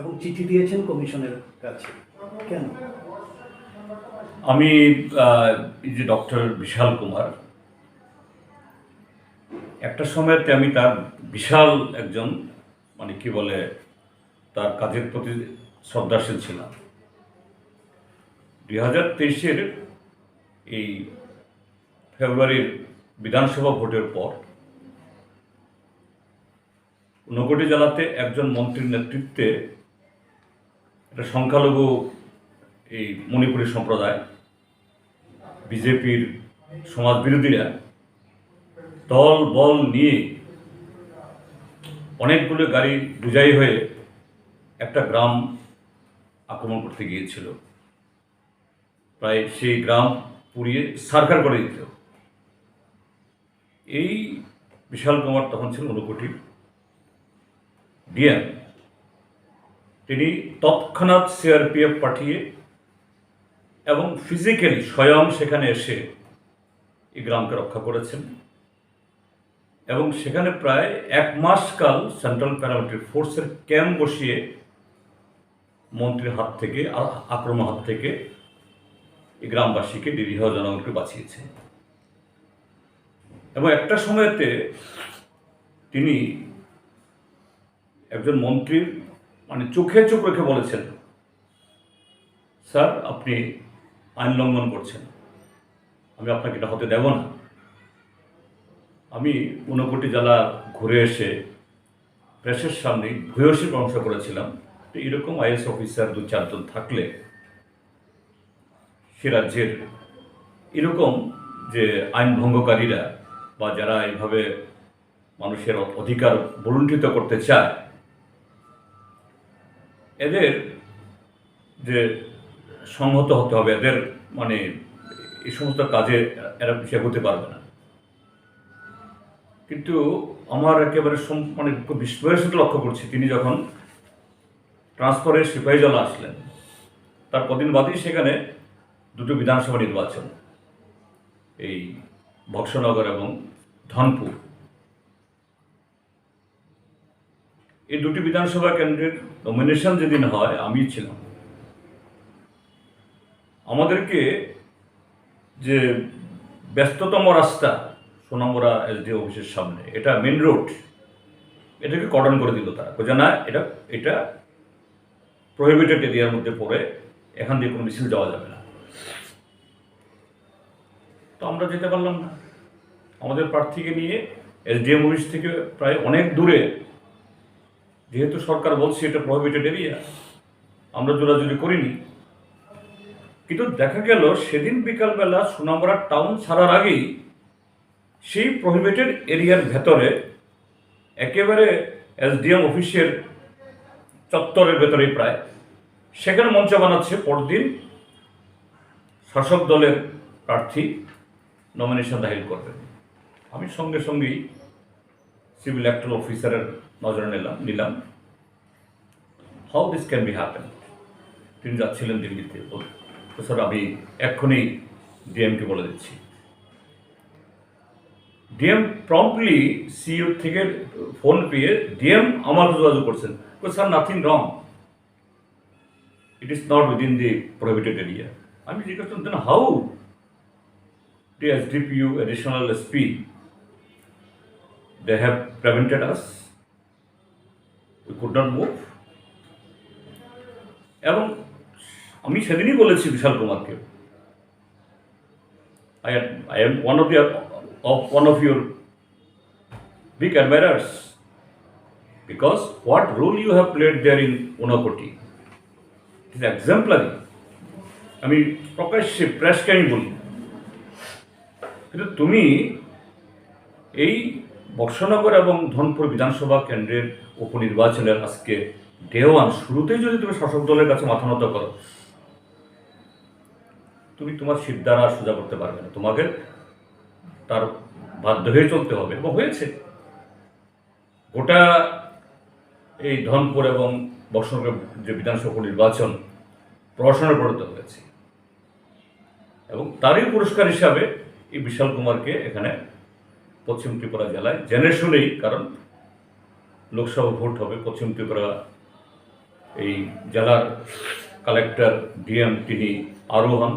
এবং চিঠি দিয়েছেন কমিশনের কাছে। কেন? আমি যে ডক্টর বিশাল কুমার, একটা সময়তে আমি তার বিশাল একজন মানে কি বলে, তার কাজের প্রতি শ্রদ্ধাশীল ছিলাম। দুই হাজার তেইশের এই ফেব্রুয়ারির বিধানসভা ভোটের পর ঊনকোটি জেলাতে একজন মন্ত্রীর নেতৃত্বে একটা সংখ্যালঘু এই মণিপুরী সম্প্রদায়, বিজেপির সমাজ বিরোধীরা দল, বল নিয়ে অনেকগুলো গাড়ি বুঝাই হয়ে একটা গ্রাম আক্রমণ করতে গিয়েছিল। প্রায় সেই গ্রাম পুড়িয়ে সারকার করে দিত। এই বিশাল কুমার তখন ছিল ঊনকোটির। ডিএম। তিনি তৎক্ষণাৎ সিআরপিএফ পাঠিয়ে এবং ফিজিক্যালি স্বয়ং সেখানে এসে এই গ্রামকে রক্ষা করেছেন। এবং সেখানে প্রায় এক মাস কাল সেন্ট্রাল প্যারামিলিটারি ফোর্সের ক্যাম্প বসিয়ে মন্ত্রীর হাত থেকে আক্রমণ হাত থেকে এই গ্রামবাসীকে নিরীহ জনগণকে বাঁচিয়েছে। এবং একটা সময়তে তিনি একজন মন্ত্রীর মানে চোখে চোখ রেখে বলেছেন। স্যার, আপনি আইন লঙ্ঘন করছেন। আমি আপনাকে এটা হতে দেব না। আমি ঊনকোটি জেলা ঘুরে এসে প্রেসের সামনে ভূয়সী প্রশংসা করেছিলাম। তো এরকম আইএস অফিসার দু চারজন থাকলে সে রাজ্যের এরকম যে আইন ভঙ্গকারীরা বা যারা এইভাবে মানুষের অধিকার বলুণ্ঠিত করতে চায় এদের যে সংহত হতে হবে, এদের মানে এই সমস্ত কাজে এরা সে হতে পারবে না। কিন্তু আমার একেবারে মানে বিস্ময়ের সাথে লক্ষ্য করছি, তিনি যখন ট্রান্সফারের সিপাহীজলা আসলেন, তার কদিন বাদেই সেখানে দুটো বিধানসভা নির্বাচন, এই বক্সনগর এবং ধনপুর। এই দুটি বিধানসভা কেন্দ্রের নমিনেশন যেদিন হয়, আমি ছিলাম। আমাদেরকে যে ব্যস্ততম রাস্তা, সোনামুড়া এসডি অফিসের সামনে, এটা মেন রোড এটাকে কর্ডন করে দিল তারা। বোঝা না, এটা এটা প্রহিবিটেড এরিয়ার মধ্যে পড়ে, এখান দিয়ে কোনো মিছিল যাওয়া যাবে না। তো আমরা যেতে পারলাম না। আমাদের প্রার্থীকে নিয়ে এসডিএম অফিস থেকে প্রায় অনেক দূরে যেহেতু সরকার বলছে এটা প্রহিবিটেড এরিয়া আমরা জোরাজুরি করিনি। কিন্তু দেখা গেল সেদিন বিকালবেলা সোনামুড়া টাউন ছাড়ার আগেই সেই প্রহিবিটেড এরিয়ার ভেতরে একেবারে এসডিএম অফিসের চত্বরের ভেতরেই প্রায়, সেখানে মঞ্চ বানাচ্ছে পরদিন শাসক দলের প্রার্থী নমিনেশন দাখিল করবেন। আমি সঙ্গে সঙ্গেই সিভিল ইলেকট্রাল অফিসারের নজরে নিলাম নিলাম। How this can be happen তিনি যাচ্ছিলেন দিল্লিতে। স্যার আমি এক্ষুনি ডিএমকে বলে দিচ্ছি। ডিএম প্রম্পটলি সিইও থেকে ফোন পেয়ে ডিএম আমার যোগাযোগ করছেন। Sir nothing wrong it is not within the prohibited area আমি জিজ্ঞেস করতেন how the SDPU additional SP, they have prevented us. We could not move. এবং আমি সেদিনই বলেছি বিশাল কুমারকে। I I M one of year of one of your because what role you have played there in Unakoti it is exemplary আমি প্রকাশ্যে প্রেসকে আমি বলি? কিন্তু তুমি এই বর্ষনগর এবং ধনপুর বিধানসভা কেন্দ্রের উপনির্বাচনের আজকে ডে ওয়ান শুরুতেই যদি তুমি শাসক দলের কাছে মাথা নত করো, তুমি তোমার সিট দ্বারা সোজা করতে পারবে না। তোমাকে তার বাধ্য হয়ে চলতে হবে এবং হয়েছে। গোটা এই ধনপুর এবং বর্ষনগর যে বিধানসভা নির্বাচন প্রশাসনের পরিণত হয়েছে। এবং তারই পুরস্কার হিসাবে এই বিশাল কুমারকে এখানে পশ্চিম ত্রিপুরা জেলায়, জেনে শুনেই, কারণ লোকসভা ভোট হবে পশ্চিম ত্রিপুরা, এই জেলার কালেক্টর ডিএম তিনি আরও হন।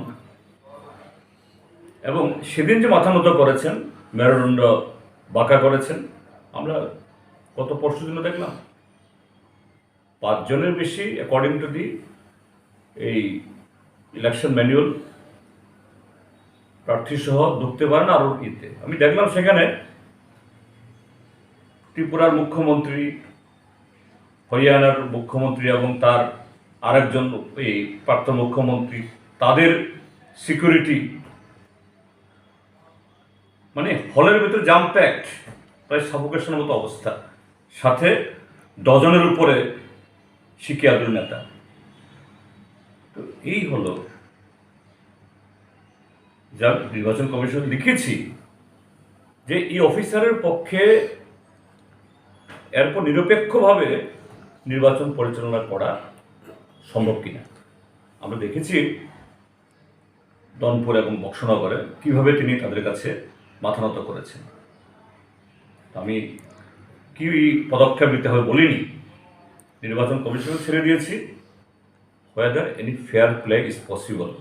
এবং সেদিন যে মাথা নত করেছেন, মেরুদণ্ড বাঁকা করেছেন, আমরা গত পরশু দিনও দেখলাম। পাঁচজনের বেশি অ্যাকর্ডিং টু দি এই ইলেকশন ম্যানুয়াল প্রার্থী সহ ঢুকতে পারেন আরও ইতে আমি দেখলাম সেখানে ত্রিপুরার মুখ্যমন্ত্রী, হরিয়ানার মুখ্যমন্ত্রী এবং তার আরেকজন এই প্রাক্তন মুখ্যমন্ত্রী, তাদের সিকিউরিটি মানে হলের ভিতরে জাম প্যাক্ট প্রায় সাফোকেশনের মতো অবস্থা। সাথে ডজনের উপরে শিকিয়াদুল নেতা। তো এই হলো যা নির্বাচন কমিশন লিখেছি, যে এই অফিসারের পক্ষে এরপর নিরপেক্ষভাবে নির্বাচন পরিচালনা করা সম্ভব কিনা? আমরা দেখেছি দনপুর এবং বক্সনগরে কীভাবে তিনি তাদের কাছে মাথা নত করেছেন। আমি কি পদক্ষেপ নিতে হবে বলিনি। নির্বাচন কমিশন ছেড়ে দিয়েছি। Whether any fair play is possible.